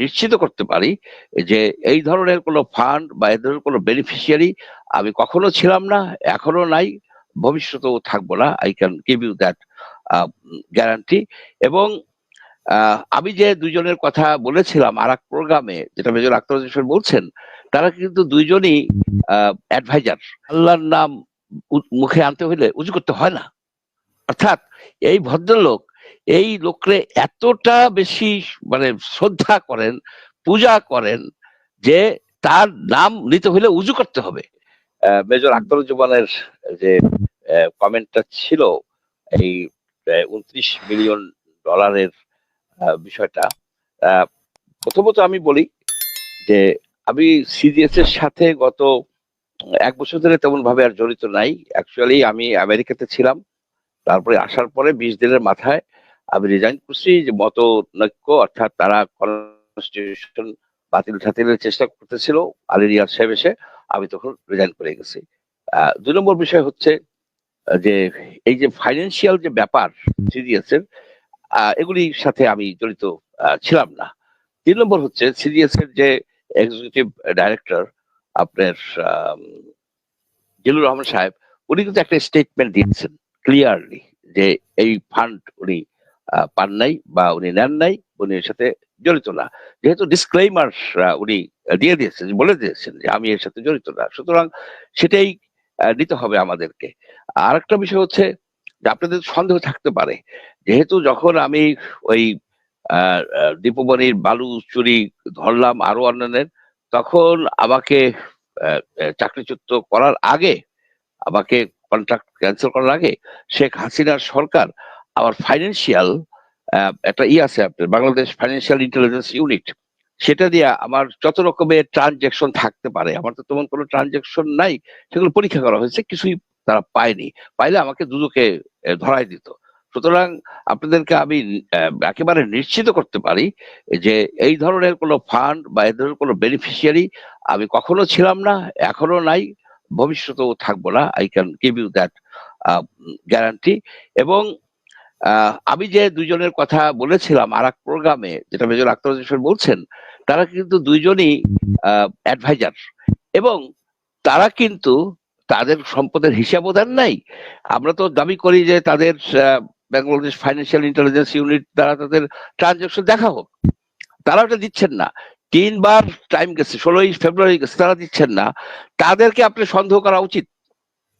নিশ্চিত করতে পারি যে এই ধরনের কোনো ফান্ড বা এই ধরনের কোনো বেনিফিশিয়ারি আমি কখনো ছিলাম না, এখনও নাই, ভবিষ্যতেও থাকব না I can give you that guarantee এবং আমি যে দুজনের কথা বলেছিলাম আর এক প্রোগ্রামে যেটা মেজর আক্তার বলছেন, তারা কিন্তু দুইজনই অ্যাডভাইজার আল্লাহর নাম মুখে আনতে হইলে উজু করতে হয় না। অর্থাৎ এই ভদ্রলোক এই লোকরে এতটা বেশি মানে শ্রদ্ধা করেন, পূজা করেন যে তার নাম নিতে হলে উজু করতে হবে। মেজর আখতারুজ্জামানের যে কমেন্টটা ছিল, এই উনত্রিশ মিলিয়ন ডলারের বিষয়টা প্রথমত আমি বলি যে, আমি সিডিএস এর সাথে গত এক বছর ধরে তেমন ভাবে আর জড়িত নাই। অ্যাকচুয়ালি আমি আমেরিকাতে ছিলাম। তারপরে আসার পরে বিশ দিনের মাথায় আমি রিজাইন করছি যে মত নৈক্য, অর্থাৎ তারা কনস্টিটিউশন বাতিল ঠাতিলের চেষ্টা করতেছিল, আলী রিয়াজ সাহেব এসে আমি তখন রিজাইন করে গেছি। দুই নম্বর বিষয় হচ্ছে যে এই যে ফাইন্যান্সিয়াল যে ব্যাপার সিডিএস এর এগুলির সাথে আমি জড়িত ছিলাম না। তিন নম্বর হচ্ছে সিডিএস এর যে এক্সিকিউটিভ ডাইরেক্টর আপনার জিলুর রহমান সাহেব, উনি কিন্তু একটা স্টেটমেন্ট দিয়েছেন ক্লিয়ারলি যে এই ফান্ড উনি পান নাই বা উনি নেন নাই উনি এর সাথে জড়িত না। যেহেতু ডিসক্লেইমার উনি দিয়ে দিয়েছেন, বলে দিয়েছেন যে আমি এর সাথে জড়িত না। সুতরাং সেটাই নিতে হবে আমাদেরকে। আর একটা বিষয় হচ্ছে যে আপনাদের সন্দেহ থাকতে পারে, যেহেতু যখন আমি ওই দীপমণির বালু চুরি ধরলাম আরও অন্যান্যের, তখন আমাকে চাকরিচ্যুত করার আগে, আমাকে কন্ট্রাক্ট ক্যান্সেল করার আগে শেখ হাসিনার সরকার আমার ফাইন্যান্সিয়াল একটা ই আছে আপনার, বাংলাদেশ ফাইন্যান্সিয়াল ইন্টেলিজেন্স ইউনিট সেটা দিয়ে আমার যত রকমের ট্রানজেকশন থাকতে পারে, আমার তো তেমন কোনো ট্রানজেকশন নাই, সেগুলো পরীক্ষা করা হয়েছে, কিছুই তারা পায়নি। পাইলে আমাকে দুদকে ধরাই দিত। সুতরাং আপনাদেরকে আমি একেবারে নিশ্চিত করতে পারি যে এই ধরনের কোনো ফান্ড বা এই ধরনের কোনো বেনিফিশিয়ারি আমি কখনো ছিলাম না, এখনও নাই, ভবিষ্যতেও থাকব না I can give you that guarantee এবং আমি যে দুজনের কথা বলেছিলাম আর এক প্রোগ্রামে, যেটা মেজর আক্তার হোসেন বলছেন, তারা কিন্তু দুইজনই অ্যাডভাইজার এবং তারা কিন্তু তাদের সম্পদের হিসাবও দেন নাই। আমরা তো দাবি করি যে তাদের বাংলাদেশ ফাইন্যান্সিয়াল ইন্টেলিজেন্স ইউনিট দ্বারা তাদের ট্রানজাকশন দেখা হোক। তারা ওটা দিচ্ছেন না। তিনবার টাইম গেছে, ষোলোই ফেব্রুয়ারি গেছে, তারা দিচ্ছেন না। তাদেরকে আপনি সন্দেহ করা উচিত।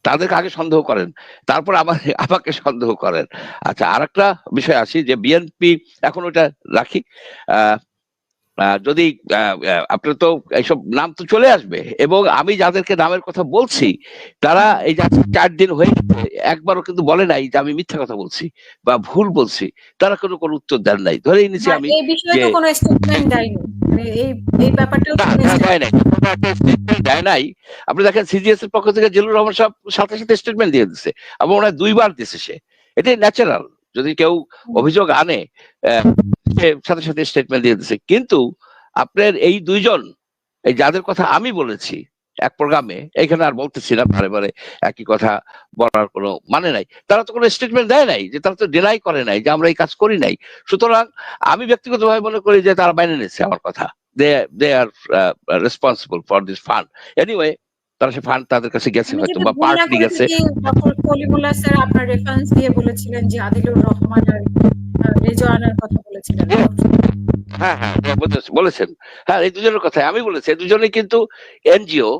তাদেরকে আগে সন্দেহ করেন। তারপর আমার আমাকে সন্দেহ করেন। আচ্ছা আর একটা বিষয় আসি যে বিএনপি এখন ওটা রাখি। যদি আপনার তো এইসব নাম তো চলে আসবে। এবং আমি যাদেরকে নামের কথা বলছি তারা এই যে চার দিন হয়ে গেছে, একবারও কিন্তু বলে নাই যে আমি মিথ্যা কথা বলছি বা ভুল বলছি। তারা কোনো কোনো উত্তর দেন নাই। ধরেই নিছি আমি দেয় নাই। আপনি দেখেন সিজিএস এর পক্ষ থেকে জিলুর রহমান সাহেব সাথে সাথে স্টেটমেন্ট দিয়ে দিচ্ছে এবং ওনার দুইবার দিছে সে। এটাই ন্যাচারাল যদি কেউ অভিযোগ আনে সাথে সাথে স্টেটমেন্ট দিয়ে দিচ্ছে কিন্তু আপনার এই দুইজন এই যাদের কথা আমি বলেছি এক প্রোগ্রামে এখানে আর বলতেছি না বারে বারে একই কথা বলার কোনো মানে নাই। তারা তো কোনো স্টেটমেন্ট দেয় নাই যে তারা তো ডিনাই করে নাই যে আমরা এই কাজ করি নাই। সুতরাং আমি ব্যক্তিগতভাবে মনে করি যে তারা মেনে নিচ্ছে আমার কথা। They they are responsible for this fund anyway তারা সে ফান্ড তাদের কাছে গেছে হয়তো বা করে গেছে। ডক্টর কলিমুল্লাহ স্যার আপনার রেফারেন্স দিয়ে বলেছিলেন যে আদিলুর রহমান আর রেজওয়ানার কথা বলেছিলেন। হ্যাঁ হ্যাঁ হ্যাঁ, বলেছেন। হ্যাঁ এই দুজনের কথা আমি বলেছি দুজনে কিন্তু এনজিও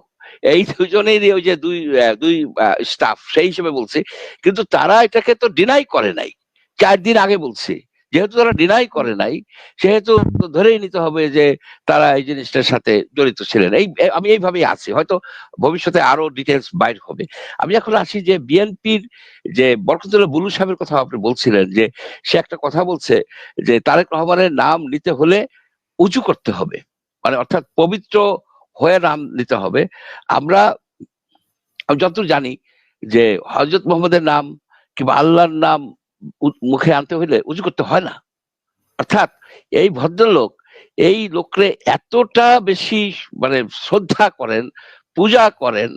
এই দুজনেরই ওই যে দুই দুই স্টাফ সেই হিসেবে বলছি। কিন্তু তারা এটাকে তো ডিনাই করে নাই। চার দিন আগে বলছি। যেহেতু তারা ডিনাই করে নাই, সেহেতু ধরেই নিতে হবে যে তারা এই জিনিসটার সাথে জড়িত ছিলেন। এই আমি এইভাবেই আছি। হয়তো ভবিষ্যতে আরও ডিটেলস বাইর হবে। আমি এখন আসি যে বিএনপির যে বরকতুল্লাহ বুলু সাহেবের কথা আপনি বলছিলেন যে সে একটা কথা বলছে যে তারেক রহমানের নাম নিতে হলে উঁচু করতে হবে। মানে অর্থাৎ পবিত্র হয়ে নাম নিতে হবে। আমরা, আমি যতদূর জানি যে হজরত মোহাম্মদের নাম কিংবা আল্লাহর নাম মুখে আনতে হইলে উঁচু করতে হয় না। অর্থাৎ এই ভদ্রলোক, এই লোকরে এতটা বেশি মানে শ্রদ্ধা করেন, পূজা করেন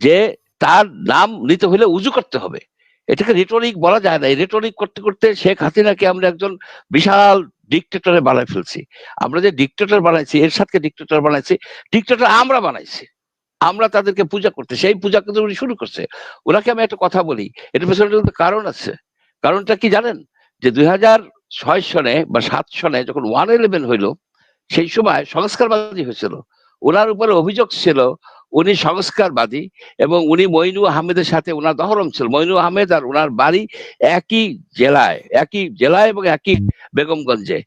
যে তার নাম নিতে হলে উজু করতে হবে। এটাকে রেটরিক বলা যায় না। এই রেটরিক করতে করতে শেখ হাসিনাকে আমরা একজন বিশাল ডিকটেটরে বানাই ফেলছি। আমরা যে ডিকটেটর বানাইছি এর সাথে ডিকটেটর বানাইছি ডিকটেটর আমরা বানাইছি। আমরা তাদেরকে পূজা করতে, সেই পূজা কিন্তু উনি শুরু করছে। ওনাকে আমি একটা কথা বলি এটা পেছনে কিন্তু কারণ আছে। কারণটা কি জানেন? যে দুই হাজার ছয় সনে বা সাত সনে যখন ওয়ান ইলেভেন হইল, সেই সময় সংস্কারবাদী হয়েছিল। ওনার উপরে অভিযোগ ছিল, উনি সংস্কারবাদী এবং উনি মইনু আহমেদের সাথে ওনার দহরম ছিল। মইনু আহমেদ আর ওনার বাড়ি একই জেলায় একই জেলায় এবং একই বেগমগঞ্জে।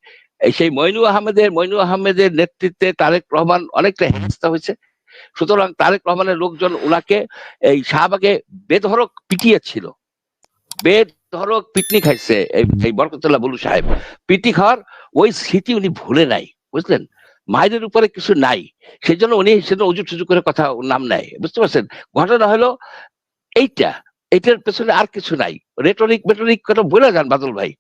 সেই মইনু আহমেদের মইনু আহমেদের নেতৃত্বে তারেক রহমান অনেকটা হেনস্থা হয়েছে। সুতরাং তারেক রহমানের লোকজন ওনাকে এই শাহবাগে বেধরক পিটিয়েছিল। বেধরক পিটনি খাইছে, এই বরকতুল্লাহ বলু সাহেব পিটি খাওয়ার ওই স্মৃতি উনি ভুলে নাই, বুঝলেন? মায়ের উপরে কিছু নাই সেই জন্য উনি সেজন্য অজু টুজু করে কথা নাম নেয় বুঝতে পারছেন? ঘটনা হলো এইটা, এইটার পেছনে আর কিছু নাই। রেটরিক মেটরিক কথা বলে যান বাদল ভাই।